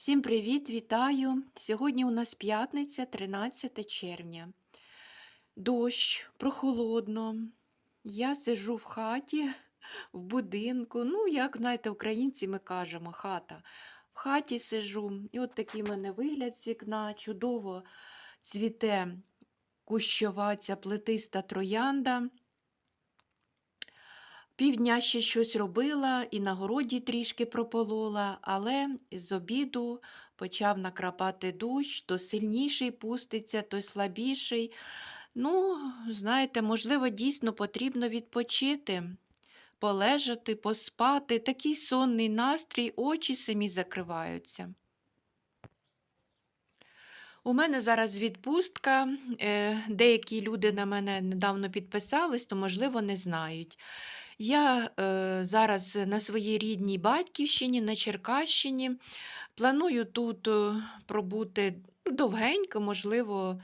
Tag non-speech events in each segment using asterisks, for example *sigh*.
Всім привіт, вітаю! Сьогодні у нас п'ятниця, 13 червня. Дощ, прохолодно. Я сиджу в хаті, *laughs* в будинку. Ну, як знаєте, українці ми кажемо, хата. В хаті сижу. І от такий в мене вигляд з вікна. Чудово цвіте кущова ця плетиста троянда. Півдня ще щось робила і на городі трішки прополола, але з обіду почав накрапати дощ, то сильніший пуститься, то слабіший. Ну, знаєте, можливо, дійсно потрібно відпочити, полежати, поспати. Такий сонний настрій, очі самі закриваються. У мене зараз відпустка. е, Деякі люди на мене недавно підписались, то, можливо, не знають. Я е, зараз на своїй рідній батьківщині, на Черкащині. Планую тут е, пробути ну, довгенько, можливо,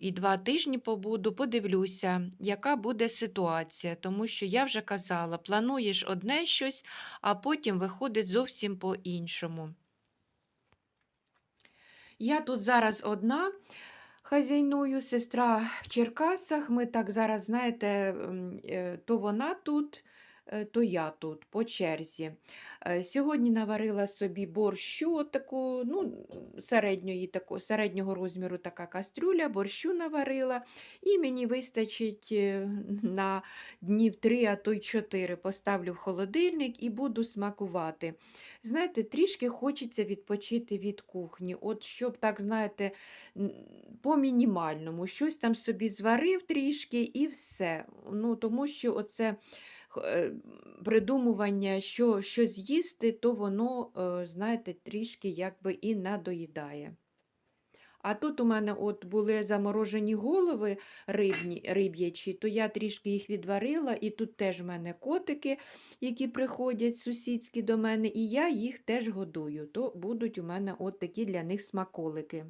і два тижні побуду. Подивлюся, яка буде ситуація. Тому що я вже казала, плануєш одне щось, а потім виходить зовсім по-іншому. Я тут зараз одна хазяйную, сестра в Черкасах. Ми так зараз, знаєте, е, то вона тут, то я тут, по черзі. Е, Сьогодні наварила собі борщу, таку, ну, середньої, таку, середнього розміру така кастрюля, борщу наварила, і мені вистачить е, на днів три, а то й чотири. Поставлю в холодильник і буду смакувати. Знаєте, трішки хочеться відпочити від кухні. От щоб так, знаєте, по мінімальному, щось там собі зварив трішки і все. Ну, тому що оце е, придумування, що, що з'їсти, то воно, е, знаєте, трішки якби і надоїдає. А тут у мене от були заморожені голови рибні, риб'ячі, то я трішки їх відварила, і тут теж в мене котики, які приходять сусідські до мене, і я їх теж годую. То будуть у мене от такі для них смаколики.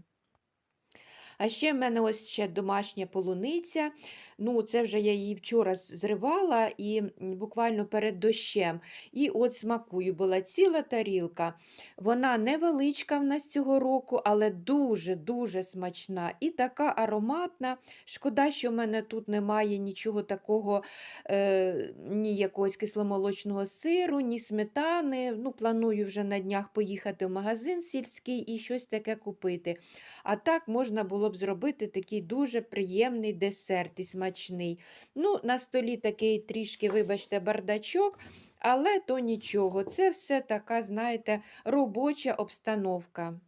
А ще в мене ось ще домашня полуниця. Ну, це вже я її вчора зривала і буквально перед дощем. І от смакую, була ціла тарілка. Вона невеличка в нас цього року, але дуже-дуже смачна і така ароматна. Шкода, що в мене тут немає нічого такого, е, ні якогось кисломолочного сиру, ні сметани. Ну, планую вже на днях поїхати в магазин сільський і щось таке купити. А так можна було б зробити такий дуже приємний десерт і смачний. Ну, на столі такий трішки, вибачте, бардачок, але то нічого. Це все така, знаєте, робоча обстановка.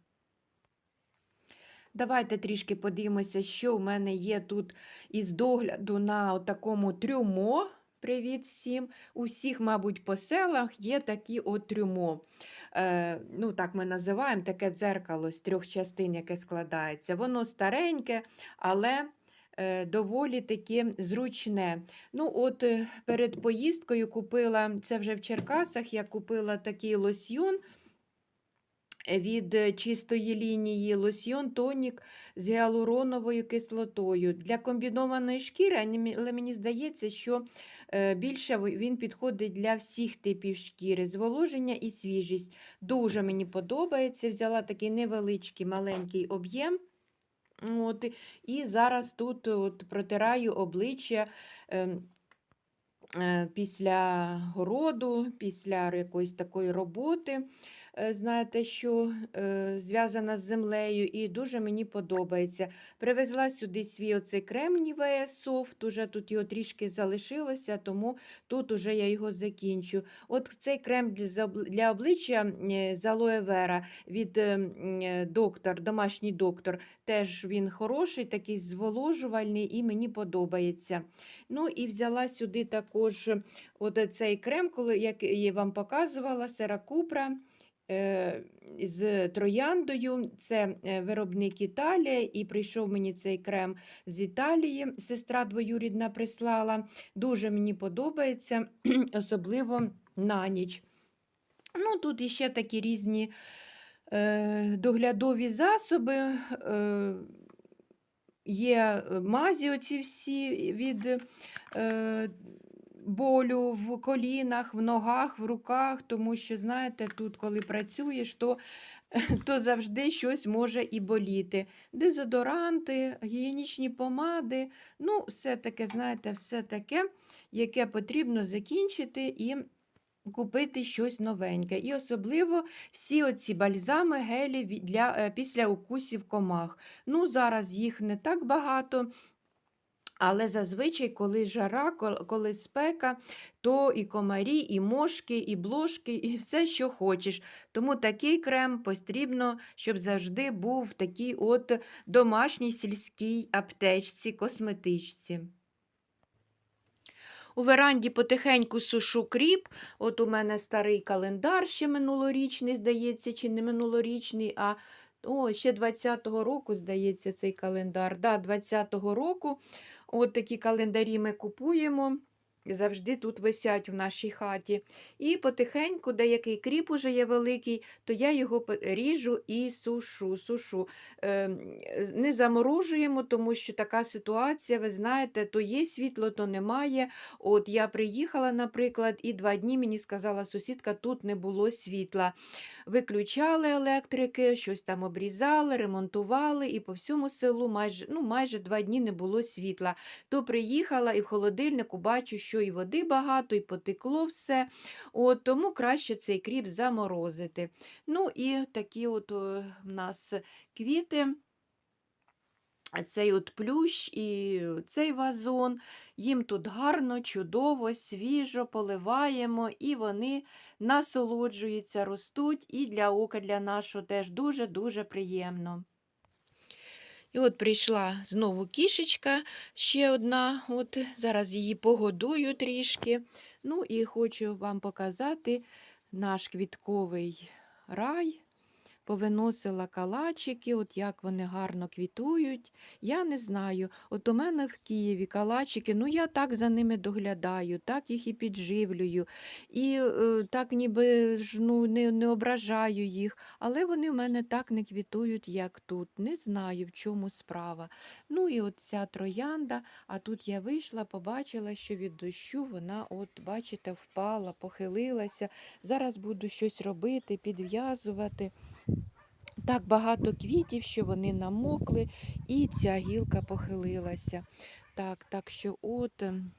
Давайте трішки подивимося, що в мене є тут із догляду на такому трюмо. Привіт всім. Усіх, мабуть, по селах є такі от трюмо. Е, ну, так ми називаємо таке дзеркало з трьох частин, яке складається. Воно стареньке, але е, доволі таке зручне. Ну, от е, перед поїздкою купила, це вже в Черкасах, я купила такий лосьйон від е, чистої лінії лосьйон тонік з гіалуроновою кислотою. Для комбінованої шкіри, але мені здається, що е, більше він підходить для всіх типів шкіри, зволоження і свіжість. Дуже мені подобається. Взяла такий невеличкий маленький об'єм. От, і зараз тут от протираю обличчя. ем, е, Після городу, після якоїсь такої роботи, знаєте, що е, зв'язана з землею, і дуже мені подобається. Привезла сюди свій оцей крем Nivea Soft, уже тут його трішки залишилося, тому тут уже я його закінчу. От цей крем для обличчя е, з алоe vera від е, е, доктор, домашній доктор, теж він хороший, такий зволожувальний і мені подобається. Ну і взяла сюди також от цей крем, коли, як я вам показувала, Серакупра е, з трояндою. Це е, виробник Італія, і прийшов мені цей крем з Італії. Сестра двоюрідна прислала. Дуже мені подобається, *clears throat* особливо на ніч. Ну, тут іще такі різні е, доглядові засоби. Е, Є е, мазі оці всі від е, болю в колінах, в ногах, в руках, тому що, знаєте, тут, коли працюєш, то, *laughs* то завжди щось може і боліти. Дезодоранти, гігієнічні помади, ну, все таке, знаєте, все таке, яке потрібно закінчити і купити щось новеньке. І особливо всі оці бальзами, гелі для, е, після укусів комах. Ну, зараз їх не так багато. Але зазвичай, коли жара, коли спека, то і комарі, і мошки, і блошки, і все, що хочеш. Тому такий крем потрібно, щоб завжди був в такій от домашній сільській аптечці, косметичці. У веранді потихеньку сушу кріп. От у мене старий календар ще минулорічний, здається, чи не минулорічний, а о, ще 20-го року, здається, цей календар. Да, 20-го року. От такі календарі ми купуємо. Завжди тут висять в нашій хаті. І потихеньку, деякий кріп уже є великий, то я його ріжу і сушу. сушу. Ем, Не заморожуємо, тому що така ситуація, ви знаєте, то є світло, то немає. От я приїхала, наприклад, і два дні мені сказала сусідка, тут не було світла. Виключали електрики, щось там обрізали, ремонтували, і по всьому селу майже, ну, майже два дні не було світла. То приїхала і в холодильнику бачу, що і води багато, і потекло все. От, тому краще цей кріп заморозити. Ну і такі от е, в нас квіти. Цей от плющ і цей вазон, їм тут гарно, чудово, свіжо поливаємо, і вони насолоджуються, ростуть, і для ока для нашого теж дуже-дуже приємно. І от прийшла знову кішечка, ще одна. От зараз її погодую трішки. Ну і хочу вам показати наш квітковий рай. Повиносила калачики, от як вони гарно квітують. Я не знаю. От у мене в Києві калачики, ну я так за ними доглядаю, так їх і підживлюю, і е, так ніби ж ну, не, не ображаю їх. Але вони в мене так не квітують, як тут. Не знаю, в чому справа. Ну і от ця троянда, а тут я вийшла, побачила, що від дощу вона, от, бачите, впала, похилилася. Зараз буду щось робити, підв'язувати. Так багато квітів, що вони намокли, і ця гілка похилилася. Так, так що от. ем,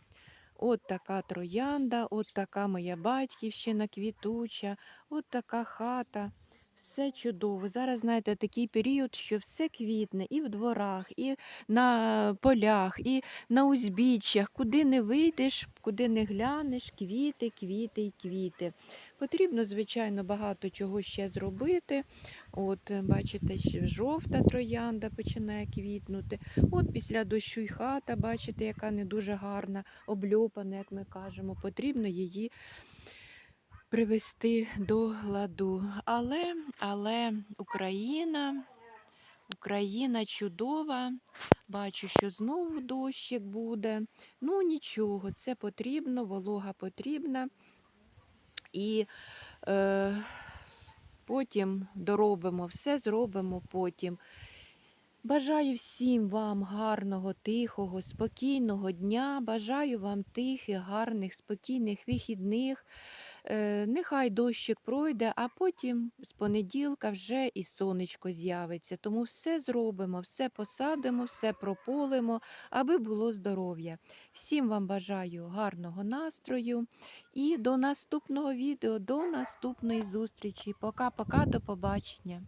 От така троянда, от така моя батьківщина квітуча, от така хата. Все чудово. Зараз, знаєте, такий період, що все квітне і в дворах, і на полях, і на узбіччях. Куди не вийдеш, куди не глянеш, квіти, квіти і квіти. Потрібно, звичайно, багато чого ще зробити. От, бачите, ще жовта троянда починає квітнути. От після дощу й хата, бачите, яка не дуже гарна, обльопана, як ми кажемо. Потрібно її привести до ладу. Але, але Україна, Україна чудова. Бачу, що знову дощик буде. Ну нічого, це потрібно, волога потрібна. І е, потім доробимо, все зробимо потім. Бажаю всім вам гарного, тихого, спокійного дня. Бажаю вам тихих, гарних, спокійних вихідних. Е, Нехай дощик пройде, а потім з понеділка вже і сонечко з'явиться. Тому все зробимо, все посадимо, все прополимо, аби було здоров'я. Всім вам бажаю гарного настрою і до наступного відео, до наступної зустрічі. Пока-пока, до побачення.